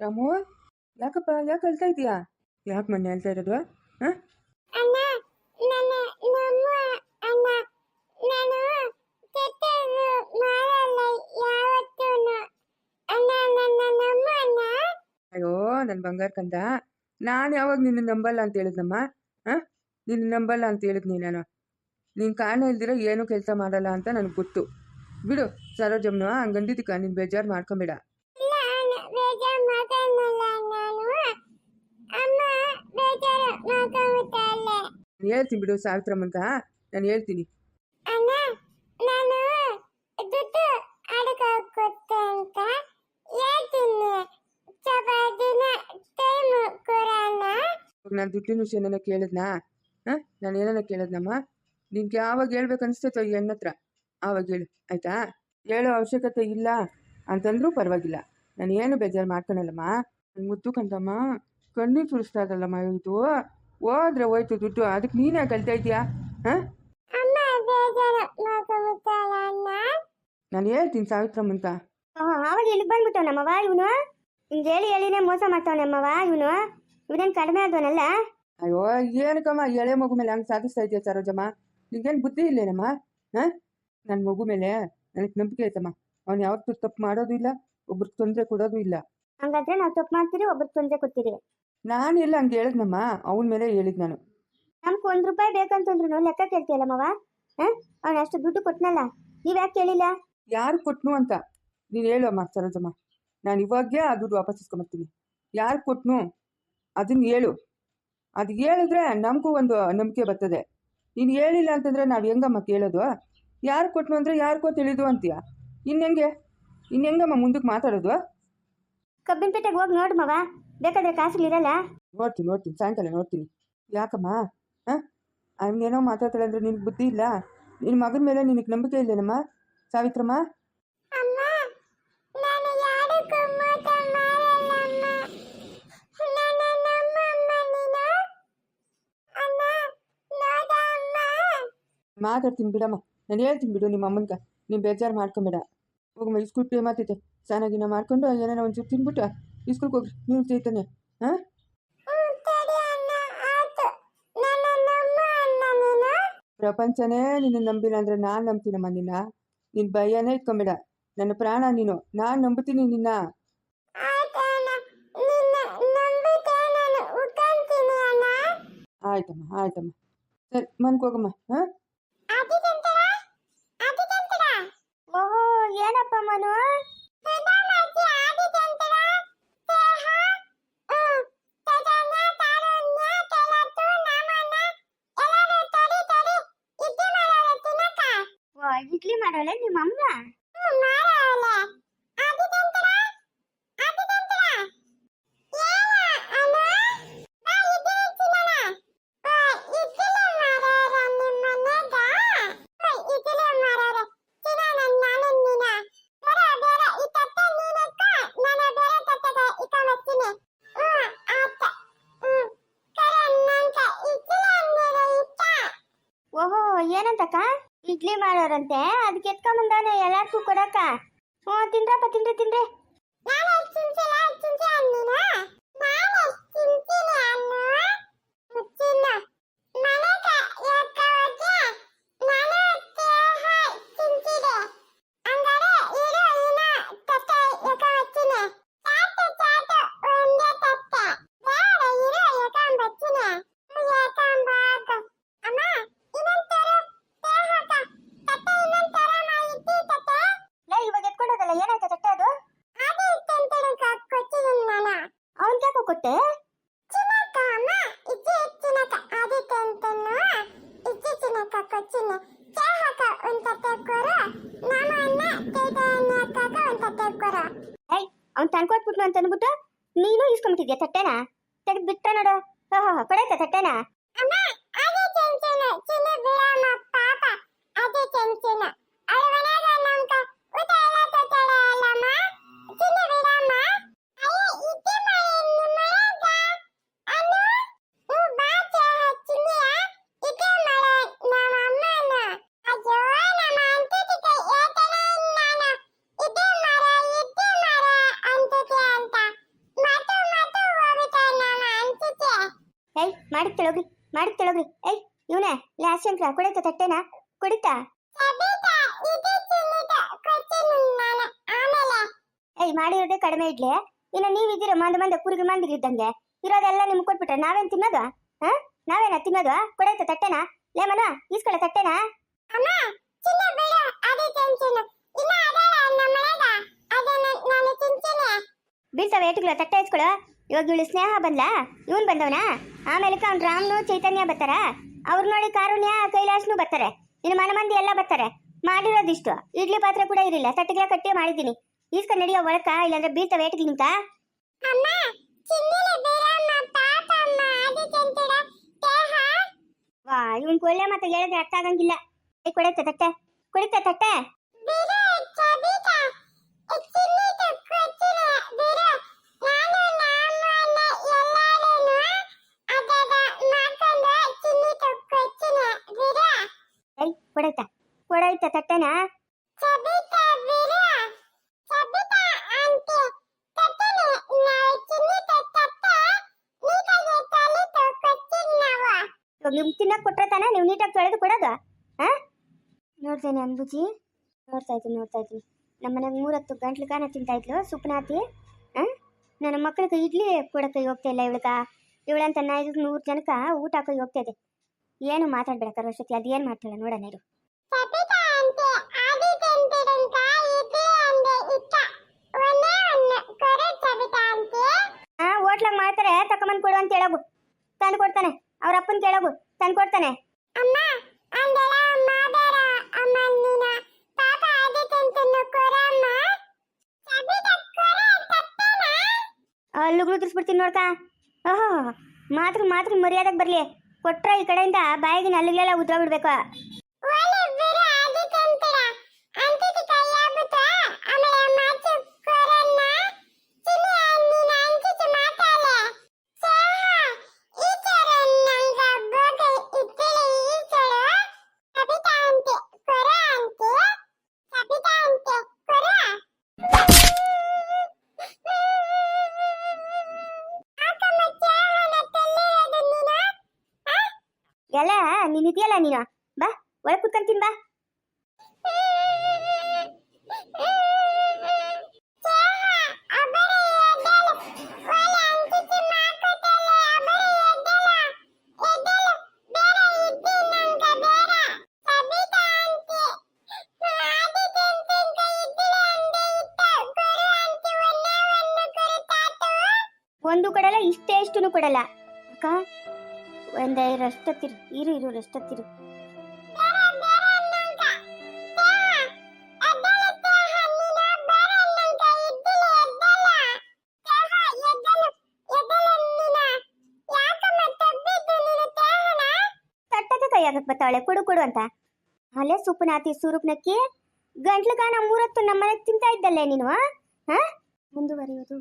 ರಾಮು? ಯಾಕಪ್ಪ ಯಾಕೆ ಅಳ್ತಾ ಇದೀಯಾ ಯಾಕೆ ಮೊನ್ನೆ ಅಳ್ತಾ ಇರೋದು ಹಾಂ? ಅಯ್ಯೋ ನನ್ನ ಬಂಗಾರ ಕಂದ. ನಾನು ಯಾವಾಗ ನಿನ್ನ ನಂಬಲ್ಲ ಅಂತ ಹೇಳಿದ್ನಮ್ಮ? ಹಾಂ? ನಿನ್ನ ನಂಬಲ್ಲ ಅಂತ ಹೇಳಿದ್ನಿ ನಾನು. ನೀನು ಕಾರಣ ಇಲ್ದಿರ ಏನೂ ಕೆಲಸ ಮಾಡಲ್ಲ ಅಂತ ನನಗೆ ಗೊತ್ತು. ಬಿಡು ಸರೋಜಮ್ಮನ ಹಂಗಂದಿದ್ದಕ್ಕ ನೀನು ಬೇಜಾರು ಮಾಡ್ಕೊಂಬೇಡ. ಬೇಜಾರು ಮಾತಾಡಲ್ಲ ನಾನು. ಅಮ್ಮ ಬೇಜಾರು ಮಾಡ್ಕೊಂಬಿಟ್ಟಲ್ಲ ನಾನು ಹೇಳ್ತೀನಿ ಬಿಡು ಸಾವಿತ್ರಮ್ಮನ್ಕ ನಾನು ಹೇಳ್ತೀನಿ. ಅಣ್ಣ ನಾನು ದುಡ್ಡು ಅಡಕಾಗುತ್ತೆ ಅಂತ ಹೇಳ್ತೀನಿ. ಸ್ವಲ್ಪ ದಿನ ಟೈಮ್ ಕೊಡೋಣ ಇವಾಗ ನಾನು ದುಡ್ಡಿನ ಏನಾನ ಕೇಳಿದ್ನಾ? ಹಾಂ? ನಾನು ಏನನ್ನ ಕೇಳಿದ್ನಮ್ಮ? ನಿನ್ಗೆ ಯಾವಾಗ ಹೇಳ್ಬೇಕು ಅನಿಸ್ತೈತೋ ಈ ಹೆಣ್ಣ ಹತ್ರ ಆವಾಗ ಹೇಳು. ಆಯಿತಾ? ಹೇಳೋ ಅವಶ್ಯಕತೆ ಇಲ್ಲ ಅಂತಂದ್ರೂ ಪರವಾಗಿಲ್ಲ. ನಾನು ಏನು ಬೇಜಾರು ಮಾಡ್ಕೊಳಲ್ಲಮ್ಮ? ನನ್ನ ಮುದ್ದು ಕಂತಮ್ಮ ಕಣ್ಣೀರು ಸುರಿಸ್ತಾ ಇದ್ದಲ್ಲಮ್ಮ ಇದು. ಹೋದ್ರೆ ಹೋಯ್ತು ದುಡ್ಡು ಅದಕ್ಕೆ ನೀನೇ ಕಲ್ತಾ ಇದೀಯಾ ಹಾಂ? ನಾನು ಹೇಳ್ತೀನಿ ಸಾವಿತ್ರಮ್ಮನ್ಕ ಅವಾಗ ಇಲ್ಲಿ ಬಂದ್ಬಿಟ್ಟವ್ ನಮ್ಮವ ಇವನು? ಹಿಂಗೆ ಹೇಳಿ ಹೇಳಿನೇ ಮೋಸ ಮಾಡ್ತಾವ ನಮ್ಮವ ಇವನು? ಇವನೇನು ಕಡಿಮೆ ಆದವನಲ್ಲ? ಅಯ್ಯೋ ಏನಕ್ಕಮ್ಮ ಎಳೆ ಮಗು ಮೇಲೆ ಹಂಗೆ ಸಾಧಿಸ್ತಾ ಇದೆಯಾ ಸರೋಜಮ್ಮ? ನಿಂಗೇನು ಬುದ್ಧಿ ಇಲ್ಲೇನಮ್ಮ? ಹಾಂ? ನನ್ನ ಮಗು ಮೇಲೆ ನನಗೆ ನಂಬಿಕೆ ಐತಮ್ಮ. ಅವ್ನು ಯಾವತ್ತೂ ತಪ್ಪು ಮಾಡೋದು ಇಲ್ಲ. ಒಬ್ರಿಗೆ ತೊಂದರೆ ಕೊಡೋದು ಇಲ್ಲ. ಹಂಗಾದ್ರೆ ನಾವು ತಪ್ಪು ಮಾಡ್ತೀರಿ ಒಬ್ರಿಗೆ ತೊಂದರೆ ಕೊಡ್ತೀರಿ? ನಾನು ಇಲ್ಲ ಹಂಗೆ ಹೇಳಿದ್ನಮ್ಮ. ಅವನ ಮೇಲೆ ಹೇಳಿದ್ ನಾನು. ನಮ್ಗೆ ಒಂದು ರೂಪಾಯಿ ಬೇಕಂತಂದ್ರು ಲೆಕ್ಕ ಕೇಳ್ತೀಯಲ್ಲ ಮವ ಅವ್ನು ಅಷ್ಟು ದುಡ್ಡು ಕೊಟ್ನಲ್ಲ ನೀವು ಯಾಕೆ ಕೇಳಿಲ್ಲ? ಯಾರು ಕೊಟ್ನು ಅಂತ? ನೀನು ಹೇಳು ಅಮ್ಮ ಸರೋಜಮ್ಮ. ನಾನು ಇವಾಗೇ ಆ ದುಡ್ಡು ವಾಪಸ್ ಇಸ್ಕೊಂಬರ್ತೀನಿ ಯಾರು ಕೊಟ್ನು? ಅದನ್ನ ಹೇಳು. ಅದು ಹೇಳಿದ್ರೆ ನಮಗೂ ಒಂದು ನಂಬಿಕೆ ಬರ್ತದೆ. ನೀನು ಹೇಳಿಲ್ಲ ಅಂತಂದ್ರೆ ನಾವು ಹೆಂಗಮ್ಮ ಕೇಳೋದು? ಯಾರು ಕೊಟ್ನು ಅಂದರೆ ಯಾರಿಗೋ ತಿಳಿದು ಅಂತೀಯ? ಇನ್ನೆಂಗೆ ಇನ್ನೆಂಗಮ್ಮ ಮುಂದಕ್ಕೆ ಮಾತಾಡೋದು? ಕಬ್ಬಿನ ಪೇಟೆಗೆ ಹೋಗಿ ನೋಡು ಮವ. ಬೇಕಾದ್ರೆ ಕಾಸುಗಳಿರಲ್ಲ ನೋಡ್ತೀನಿ ನೋಡ್ತೀನಿ. ಸಾಯಂಕಾಲ ನೋಡ್ತೀನಿ. ಯಾಕಮ್ಮ? ಹಾಂ? ಅವನೇನೋ ಮಾತಾಡ್ತಾಳೆ ಅಂದ್ರೆ ನಿನಗೆ ಬುದ್ಧಿ ಇಲ್ಲ? ನಿನ್ನ ಮಗನ ಮೇಲೆ ನಿನಗೆ ನಂಬಿಕೆ ಇಲ್ಲೇನಮ್ಮ? ಸಾವಿತ್ರಮ್ಮ? ನಾನು ನೀನು ಮಾತಾಡ್ತೀನಿ ಬಿಡಮ್ಮ. ನಾನು ಹೇಳ್ತೀನಿ ಬಿಡು ನಿಮ್ಮ ಅಮ್ಮನಿಗೆ ನೀವು ಬೇಜಾರು ಮಾಡ್ಕೊಂಬೇಡ. ಹೋಗಮ್ಮ ಇಸ್ಕೂಲ್ ಪೇ ಮಾತೈತೆ ಸ್ನಾನಾಗಿನ ಮಾಡ್ಕೊಂಡು ಏನಾರ ಒಂಚೂರು ತಿನ್ಬಿಟ್ಟು ಇಸ್ಕೂಲ್ಗೆ ಹೋಗ್ರಿ. ನೀವು ಚೈತನ್ಯ, ಹಾಂ? ಪ್ರಪಂಚನೇ ನಿನ್ನ ನಂಬಿಲ್ಲ ಅಂದರೆ ನಾನು ನಂಬ್ತೀನಮ್ಮ ನಿನ್ನ. ನಿನ್ನ ಭಯನೇ ಇಟ್ಕೊಂಬೇಡ. ನನ್ನ ಪ್ರಾಣ ನೀನು. ನಾನು ನಂಬುತ್ತೀನಿ ನಿನ್ನ. ಆಯ್ತಮ್ಮ ಆಯ್ತಮ್ಮ. ಸರಿ ಮನ್ಕೋಗಮ್ಮ ಹಾಂ? ಇಡ್ಲಿ ಮಾಡೋಳೆ ನಿಮ್ಮ ಅಮ್ಮ? ಮಾಡೋರಂತೆ ಅದಕ್ಕೆ ಎತ್ಕೊಂಬಂದಾನೆ ಎಲ್ಲಾರ್ಗೂ ಕೊಡಕ್ಕ ಹ್ಞೂ ತಿನ್ರಪ್ಪ ತಿನ್ರಿ ತಿನ್ರಿ ನಾನು ಕೊಟ್ಟೆ ಚಿನ್ನಕ ಅಮ್ಮ ಇಜ್ಜಿ ಚಿನ್ನಕ ಅದೇ ತಿಂತನು ಇಜ್ಜಿ ಚಿನ್ನಕ ಕೊಚ್ಚಿನ ಚಾಹಕ ಒಂದು ತಟ್ಟೆ ಕೊರು ನಮ್ಮನ್ನ ತೇದನ್ನಕಾಗ ಒಂದು ತಟ್ಟೆ ಕೊರು ಏಯ್ ಅವ್ನು ತಂದ್ಕೊಟ್ಬಿಟ್ನು ಅಂತ ಅಂದ್ಬಿಟ್ಟು ನೀನು ಇಸ್ಕೊಂಬಿಟ್ಟಿದ್ಯಾ ತಟ್ಟೆನ? ತೆಗೆದು ಬಿಟ್ಟ ನೋಡು ಓಹೋ ಕೊಡೈತ ತಟ್ಟೆನ ಅಮ್ಮ ಅದೇ ಚಿಂಚಿನ ಚಿನ್ನ ಬಿಡಮ್ಮ ಪಾಪ ಅದೇ ಚಿಂಚಿನ ಅಳವನಾಗ ನಮ್ಕ ಊಟ ಎಲ್ಲ ತೊಟ್ಟಳೆ ಅಲ್ಲಮ್ಮ ಚಿನ್ನ ಬಿಡಮ್ಮ ಅಯ್ಯ ಇದ್ದೆ ಮಾಡಿ ನಿಮ್ಮಯ್ಯಾಗ ಅನ್ನು ಹ್ಞೂ ಬಾ ಚಿನ್ನಿಯ ಇದ್ದೆ ಮಾಡ ನಮ್ಮ ಅಮ್ಮನ ಅಯ್ಯೋ ನಮ್ಮ ಅಂತಿದ್ದಕ್ಕೆ ಏತನೇ ನಾನು ಇದ್ದೆ ಮಾಡ ಇದ್ದೆ ಮಾಡ ಅಂತಿದ್ದೆ ಅಂತ ಮೈ ಏಯ್, ಮಾಡಿ ತೊಳಗ್ರಿ ಮಾಡಿ ತೊಳಗ್ರಿ ಏಯ್, ಇವನೇ ಲಾಸ್ಟ್ ಶಂಕರ ಕೊಡೈತ ತಟ್ಟೆನ? ಕುಡಿತಾ? ಏಯ್ ಮಾಡಿರೋದೆ ಕಡಿಮೆ ಇಡ್ಲೆ. ಇನ್ನು ನೀವಿದ್ದೀರ ಮಂದ ಮಂದ ಕುರಿಗಳು ಮಂದಿಗಿದ್ದಂಗೆ ಇರೋದೆಲ್ಲ ನಿಮ್ಗೆ ಕೊಟ್ಬಿಟ್ರೆ ನಾವೇನ್ ತಿನ್ನೋದು? ಹಾ? ನಾವೇನ ತಿನ್ನೋದು? ಕೊಡೈತ ತಟ್ಟೆನ? ಲೇ ಮನ, ಈಸ್ಕೊಳ ತಟ್ಟೆನ? ಬೀಳ್ತಾವೆ ಏಟುಗಳ ತಟ್ಟೆ ಇಸ್ಕೊಳು ಇವಾಗ ಇವಳು ಸ್ನೇಹ ಬಂದ್ಲ? ಇವನ್ ಬಂದವನ? ಆಮೇಲೆ ಅವ್ನು ರಾಮ್ನು ಚೈತನ್ಯ ಬರ್ತಾರ. ಅವ್ರು ನೋಡಿ ಕಾರುಣ್ಯ ಕೈಲಾಶ್ನು ಬರ್ತಾರೆ. ಇನ್ನು ಮನ ಮಂದಿ ಎಲ್ಲ ಬರ್ತಾರೆ. ಮಾಡಿರೋದಿಷ್ಟು. ಇಡ್ಲಿ ಪಾತ್ರೆ ಕೂಡ ಇರಲಿಲ್ಲ. ತಟ್ಟಿಗೆ ಕಟ್ಟಿ ಮಾಡಿದ್ದೀನಿ. ಈಸ್ಕ ನಡಿಯೋ ಒಳಕ ಇಲ್ಲಾಂದ್ರೆ ಬೀಳ್ತಾವೆ ವಾ ಇವನ್ ಕೊಳ್ಳೆ ಮತ್ತೆ ಹೇಳಿದ್ರೆ ಅರ್ಥ ಆಗಂಗಿಲ್ಲ. ಕೊಡತ್ತೆ ಕೊಡೈತೆ ತಟ್ಟೆ? ಕುಡಿತ ತಟ್ಟೆ ಬಿಡು ಸಬಿತಾ ಚಿನ್ನಿದ ಕೊಡ್ತೀನಿ ಬಿಡು ನಾನು ನಮ್ಮನ್ನ ಎಲ್ಲಾರೂನು ಅದದ ಮಾಡ್ಕೊಂಡು ಚಿನ್ನಿದ ಕೊಡ್ತೀನಿ ಬಿಡು ಏಯ್ ಕೊಡೈತ ಕೊಡೈತ ತಟ್ಟೆನ ಸಬಿತಾ ಬಿಡು ಸಬಿತಾ ಆಂಟಿ ತಟ್ಟನೆ ನಾವು ಚಿನ್ನಿದ ತಟ್ಟೆ ನೀಟಾಗಿ ತಲೆ ಕೊಡ್ತೀನಿ ನಾವು ತಟ್ಟೆನ ನಿಮ್ಗೆ ತಿನ್ನಕ್ ಕೊಟ್ರೆ ತಾನೆ ನೀವು ನೀಟಾಗಿ ತೊಳೆದು ಕೊಡೋದು? ಹಾ ನೋಡ್ತೇನೆ ಅಂಬುಜಿ. ನೋಡ್ತಾ ಇದ್ದೀನಿ ನೋಡ್ತಾ ಇದ್ದೀನಿ. ನಮ್ಮ ಮನೆಗೆ ಮೂರತ್ತು ಗಂಟ್ಲು ಕಾನ ತಿಂತಾ ಇದ್ಲು ಸುಪ್ನಾತಿ. ಹಾ ನನ್ನ ಮಕ್ಕಳಿಗೆ ಇಡ್ಲಿ ಕೊಡಕ್ಕೆ ಹೋಗ್ತಾ ಇಲ್ಲ ಇವಳಕ ಇವಳಂತ ನಾ ಇದು ನೂರು ಜನಕ್ಕೆ ಊಟ ಹಾಕೋಗಿ ಹೋಗ್ತಾ ಇದೆ. ಏನು ಮಾತಾಡ್ಬೇಡ ಕರೋಶತಿ ಅದೇನು ಮಾಡ್ತಾಳೆ ನೋಡೋಣ ಇರು. ಹೋಟ್ಲಾಗ ಮಾಡ್ತಾರೆ ತಕೊಂಬಂದು ಕೊಡು ಅಂತ ಹೇಳೋಗು. ತಂದು ಕೊಡ್ತಾನೆ ಅವ್ರ ಅಪ್ಪನ ಕೇಳೋಗು ತಂದು ಕೊಡ್ತಾನೆ. ಅಮ್ಮ ಅಂದೆಲ್ಲ ಮಾದಾರ ಅಮ್ಮ ನೀನ ಪಾಪ ಆದಿ ತಿಂತಿನ್ನು ಕೊರಮ್ಮ ಸಬಿತಾ ಕೊರೆ ತಟ್ಟೆನ ಅಲ್ಲಿಗೆ ಉದುರಿಸ್ಬಿಡ್ತೀನಿ ನೋಡ್ತಾ. ಓಹೋ ಮಾತ್ರ ಮಾತ್ರ ಮರ್ಯಾದಕ್ಕೆ ಬರಲಿ. ಕೊಟ್ರೆ ಈ ಕಡೆಯಿಂದ ಬಾಯಿಗೆ ಅಲ್ಲಿಗೆಲ್ಲ ಉದ್ರೋಗ್ಬಿಡ್ಬೇಕು ಇದೆಯಲ್ಲ ನೀನು? ಬಾ ಒಳಗೆ ಕುತ್ಕೊಂತೀನಿ ಬಾ. ಒಂದು ಕೊಡಲ್ಲ ಇಷ್ಟೇ ಇಷ್ಟೂ ಕೊಡಲ್ಲ. ಅಕ್ಕ ಒಂದ್ ರಷ್ಟತ್ತಿರು ಇರು ಇರು ರಷ್ಟತ್ತಿರು ತಟ್ಟಕ್ಕೆ ಕೈ ಹಾಕಕ್ ಬರ್ತಾವಳೆ ಕೊಡು ಕೊಡು ಅಂತ. ಅಲ್ಲೇ ಸುಪ್ಪನಾತಿ ಸುರುಪ್ನಕ್ಕಿ ಗಂಟ್ಲು ಕಾನ ಮೂರತ್ತು ನಮ್ಮನೆ ತಿಂತಾ ಇದ್ದಲ್ಲೇ ನೀನು ಹಾ? ಮುಂದುವರಿಯೋದು.